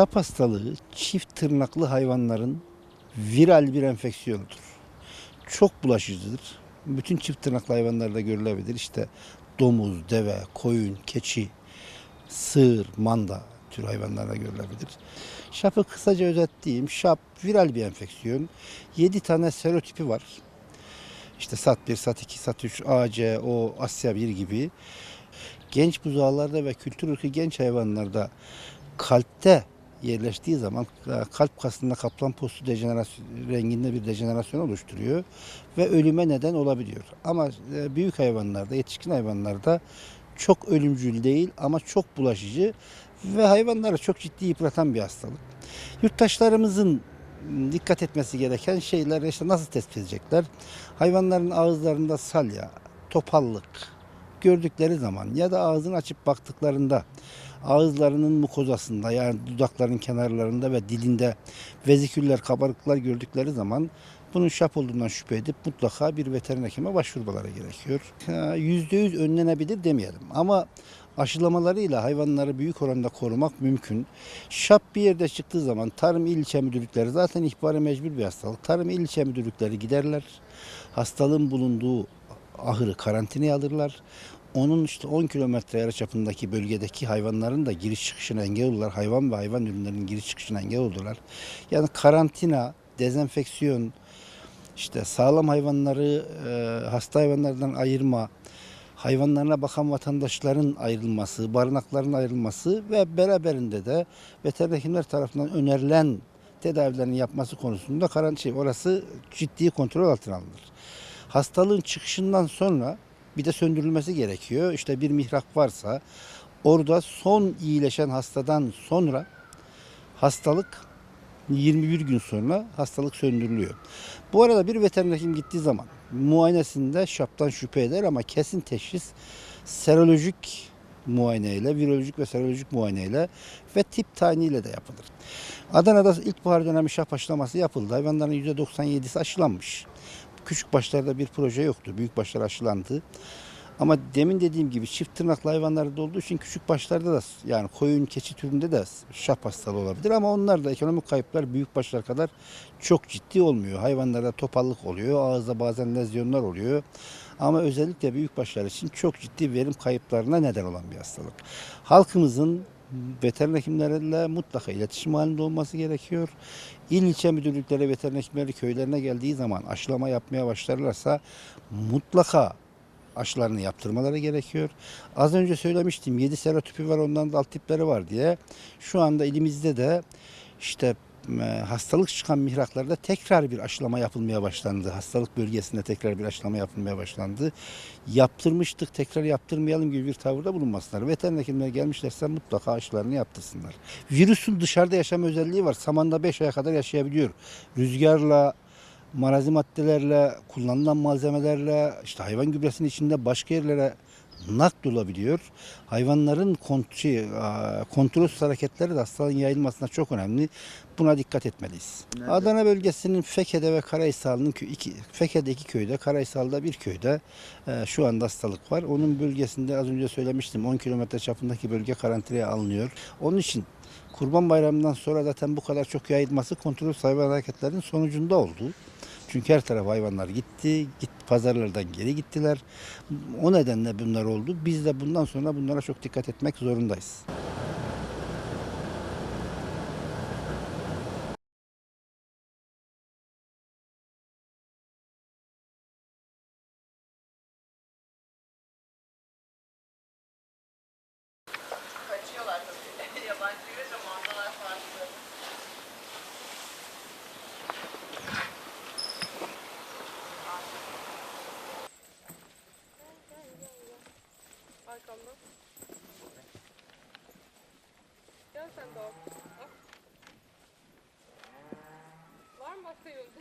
Şap hastalığı çift tırnaklı hayvanların viral bir enfeksiyonudur. Çok bulaşıcıdır. Bütün çift tırnaklı hayvanlarda görülebilir. İşte domuz, deve, koyun, keçi, sığır, manda tür hayvanlarda görülebilir. Şapı kısaca özetleyeyim. Şap viral bir enfeksiyon. 7 tane serotipi var. İşte SAT1, SAT2, SAT3, AC, O, Asya 1 gibi. Genç buzağlarda ve kültür ırkı genç hayvanlarda kalpte yerleştiği zaman e, kalp kasında kaplan postu dejenerasyon renginde bir dejenerasyon oluşturuyor ve ölüme neden olabiliyor. Ama e, büyük hayvanlarda, yetişkin hayvanlarda çok ölümcül değil ama çok bulaşıcı ve hayvanları çok ciddi yıpratan bir hastalık. Yurttaşlarımızın dikkat etmesi gereken şeyler işte nasıl tespit edecekler? Hayvanların ağızlarında salya, topallık gördükleri zaman ya da ağzını açıp baktıklarında ağızlarının mukozasında yani dudakların kenarlarında ve dilinde veziküller, kabarıklar gördükleri zaman bunun şap olduğundan şüphe edip mutlaka bir veteriner hekime başvurmaları gerekiyor. Ha, Yüzde yüz önlenebilir demeyelim ama aşılamalarıyla hayvanları büyük oranda korumak mümkün. Şap bir yerde çıktığı zaman tarım il ilçe müdürlükleri zaten ihbara mecbur bir hastalık. Tarım il ilçe müdürlükleri giderler. Hastalığın bulunduğu ahırı karantinaya alırlar. Onun işte 10 kilometre yarı çapındaki bölgedeki hayvanların da giriş çıkışına engel olurlar. Hayvan ve hayvan ürünlerinin giriş çıkışına engel olurlar. Yani karantina, dezenfeksiyon, işte sağlam hayvanları e, hasta hayvanlardan ayırma, hayvanlarına bakan vatandaşların ayrılması, barınakların ayrılması ve beraberinde de veteriner hekimler tarafından önerilen tedavilerin yapması konusunda karantina, orası ciddi kontrol altına alınır. Hastalığın çıkışından sonra bir de söndürülmesi gerekiyor. İşte bir mihrak varsa orada son iyileşen hastadan sonra hastalık 21 gün sonra hastalık söndürülüyor. Bu arada bir veteriner hekim gittiği zaman muayenesinde şaptan şüphe eder ama kesin teşhis serolojik muayeneyle, virolojik ve serolojik muayeneyle ve tip tayiniyle de yapılır. Adana'da ilkbahar dönemi şap aşılaması yapıldı. Hayvanların %97'si aşılanmış. Küçük başlarda bir proje yoktu. Büyük başlar aşılandı. Ama demin dediğim gibi çift tırnaklı hayvanlarda olduğu için küçük başlarda da yani koyun, keçi türünde de şap hastalığı olabilir ama onlar da ekonomik kayıplar büyük başlar kadar çok ciddi olmuyor. Hayvanlarda topallık oluyor, ağızda bazen lezyonlar oluyor. Ama özellikle büyük başlar için çok ciddi verim kayıplarına neden olan bir hastalık. Halkımızın veteriner hekimlerle mutlaka iletişim halinde olması gerekiyor. İl ilçe müdürlükleri veteriner hekimleri köylerine geldiği zaman aşılama yapmaya başlarlarsa mutlaka aşılarını yaptırmaları gerekiyor. Az önce söylemiştim 7 serotipi var ondan da alt tipleri var diye. Şu anda elimizde de işte hastalık çıkan mihraklarda tekrar bir aşılama yapılmaya başlandı. Hastalık bölgesinde tekrar bir aşılama yapılmaya başlandı. Yaptırmıştık tekrar yaptırmayalım gibi bir tavırda bulunmasınlar. Veteriner hekimler gelmişlerse mutlaka aşılarını yaptırsınlar. Virüsün dışarıda yaşama özelliği var. Samanda 5 aya kadar yaşayabiliyor. Rüzgarla, marazi maddelerle, kullanılan malzemelerle, işte hayvan gübresinin içinde başka yerlere nakl olabiliyor. Hayvanların şey, e, kontrolsüz hareketleri de hastalığın yayılmasına çok önemli. Buna dikkat etmeliyiz. Adana bölgesinin Feke'de ve Karahisar'ın kö- iki, Feke'de iki köyde, Karahisar'da bir köyde e, şu anda hastalık var. Onun bölgesinde az önce söylemiştim 10 kilometre çapındaki bölge karantinaya alınıyor. Onun için Kurban Bayramı'ndan sonra zaten bu kadar çok yayılması kontrol hayvan hareketlerinin sonucunda oldu. Çünkü her taraf hayvanlar gitti, git pazarlardan geri gittiler. O nedenle bunlar oldu. Biz de bundan sonra bunlara çok dikkat etmek zorundayız. Arkamda. Gel sen de al. Al. Var mı başka yolda?